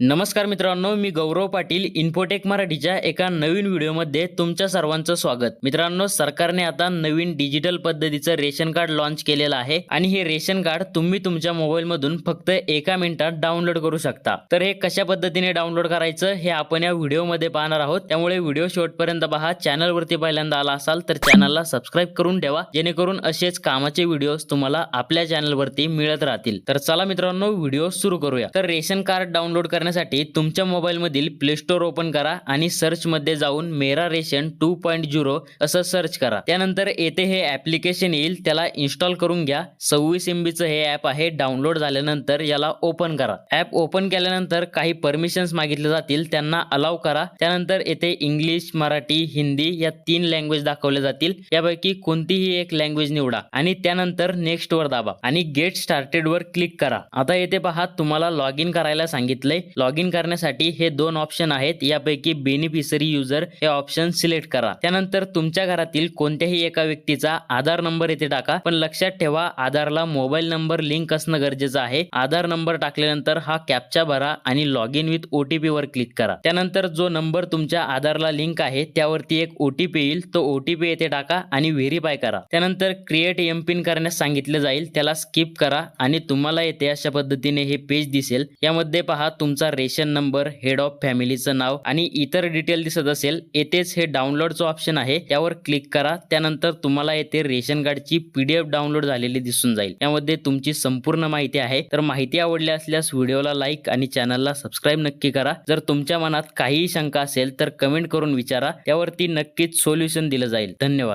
नमस्कार मित्रांनो मी गौरव पाटील इन्फोटेक मराठीच्या एका नवीन व्हिडिओमध्ये तुमच्या सर्वांचं स्वागत. मित्रांनो सरकारने आता नवीन डिजिटल पद्धतीचं रेशन कार्ड लॉन्च केलेलं आहे आणि हे रेशन कार्ड तुम्ही तुमच्या मोबाईलमधून फक्त एका मिनिटात डाउनलोड करू शकता. तर हे कशा पद्धतीने डाउनलोड करायचं हे आपण या व्हिडिओमध्ये पाहणार आहोत. त्यामुळे व्हिडिओ शेवटपर्यंत पहा. चॅनलवरती पहिल्यांदा आला असाल तर चॅनलला सबस्क्राईब करून ठेवा. जेणेकरून असेच कामाचे व्हिडिओज तुम्हाला आपल्या चॅनलवरती मिळत राहतील. तर चला मित्रांनो व्हिडिओ सुरू करूया. तर रेशन कार्ड डाउनलोड करण्यासाठी तुमच्या मोबाईलमधील प्ले स्टोअर ओपन करा आणि सर्चमध्ये जाऊन Mera ration two point zero असं सर्च करा. त्यानंतर येथे हे ऍप्लिकेशन येईल त्याला इन्स्टॉल करून घ्या. सव्वीस एमबीचं हे ऍप आहे डाउनलोड झाल्यानंतर याला ओपन करा. ऍप ओपन केल्यानंतर काही परमिशन्स मागितले जातील त्यांना अलाव करा. त्यानंतर येथे इंग्लिश मराठी हिंदी या तीन लँग्वेज दाखवल्या जातील. यापैकी कोणतीही एक लँग्वेज निवडा आणि त्यानंतर नेक्स्ट वर दाबा आणि गेट स्टार्टेड वर क्लिक करा. आता येथे पहा तुम्हाला लॉग इन करायला सांगितलंय. लॉग इन करण्यासाठी हे दोन ऑप्शन आहेत. यापैकी बेनिफिशरी युजर हे ऑप्शन सिलेक्ट करा. त्यानंतर तुमच्या घरातील कोणत्याही एका व्यक्तीचा आधार नंबर येथे टाका. पण लक्षात ठेवा आधारला मोबाईल नंबर लिंक असणं गरजेचं आहे. आधार नंबर टाकल्यानंतर हा कॅपचा भरा आणि लॉग इन विथ ओटीपी वर क्लिक करा. त्यानंतर जो नंबर तुमच्या आधारला लिंक आहे त्यावरती एक ओटीपी येईल. तो ओटीपी येथे टाका आणि व्हेरीफाय करा. त्यानंतर क्रिएट एम पिन करण्यास सांगितले जाईल. त्याला स्किप करा आणि तुम्हाला येथे अशा पद्धतीने हे पेज दिसेल. यामध्ये पहा तुमचा तुमचा रेशन नंबर हेड ऑफ फॅमिलीचं नाव आणि इतर डिटेल दिसत असेल येथेच हे डाउनलोडचं ऑप्शन आहे. त्यावर क्लिक करा. त्यानंतर तुम्हाला येथे रेशन कार्डची पीडीएफ डाउनलोड झालेली दिसून जाईल. यामध्ये तुमची संपूर्ण माहिती आहे. तर माहिती आवडली असल्यास व्हिडिओला लाईक आणि चॅनलला सबस्क्राईब नक्की करा. जर तुमच्या मनात काहीही शंका असेल तर कमेंट करून विचारा. त्यावरती नक्कीच सोल्युशन दिलं जाईल. धन्यवाद.